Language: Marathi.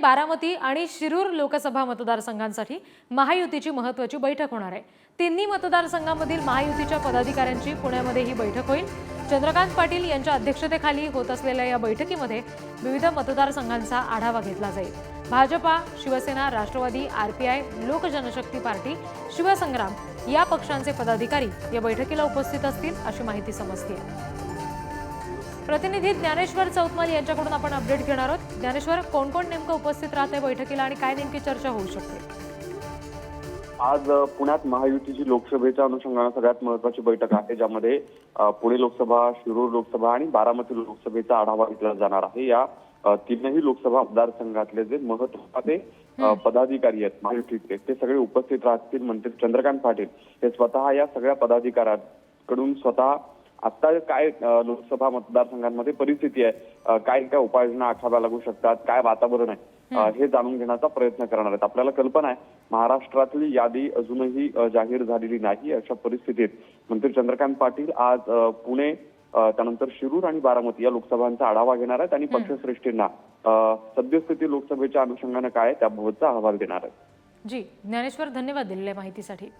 बारामती आणि शिरूर लोकसभा मतदारसंघांसाठी महायुतीची महत्वाची बैठक होणार आहे. तिन्ही मतदारसंघांमधील महायुतीच्या पदाधिकाऱ्यांची पुण्यामध्ये ही बैठक होईल. चंद्रकांत पाटील यांच्या अध्यक्षतेखाली होत असलेल्या या बैठकीमध्ये विविध मतदारसंघांचा आढावा घेतला जाईल. भाजपा शिवसेना राष्ट्रवादी आरपीआय लोक जनशक्ती पार्टी शिवसंग्राम या पक्षांचे पदाधिकारी या बैठकीला उपस्थित असतील अशी माहिती समजते प्रतिनिधी ज्ञानेश्वर चौतमल यांच्याकडून आपण अपडेट घेणार आहोत. ज्ञानेश्वर कोण कोण नेमकं उपस्थित राहते बैठकीला आणि काय नेमकी चर्चा होऊ शकते? आज पुण्यात महायुतीची लोकसभेच्या अनुषंगानं सगळ्यात महत्वाची बैठक आहे ज्यामध्ये पुणे लोकसभा शिरूर लोकसभा आणि बारामती लोकसभेचा आढावा घेतला जाणार आहे. या तीनही लोकसभा मतदारसंघातले जे महत्त्वाचे पदाधिकारी आहेत महायुतीचे ते सगळे उपस्थित राहतील मंत्री चंद्रकांत पाटील. हे स्वतः या सगळ्या पदाधिकाऱ्यांकडून स्वतः आता काय लोकसभा मतदारसंघांमध्ये परिस्थिती आहे. काय काय उपाययोजना आखाव्या लागू शकतात काय वातावरण आहे हे. जाणून घेण्याचा प्रयत्न करणार आहेत. आपल्याला कल्पना आहे महाराष्ट्रातली यादी अजूनही जाहीर झालेली नाही अशा परिस्थितीत. मंत्री चंद्रकांत पाटील आज पुणे त्यानंतर शिरूर आणि बारामती या लोकसभांचा आढावा घेणार आहेत आणि पक्षश्रेष्ठींना सद्यस्थिती लोकसभेच्या अनुषंगानं काय त्याबाबतचा अहवाल देणार आहेत. जी ज्ञानेश्वर धन्यवाद दिलेल्या माहितीसाठी.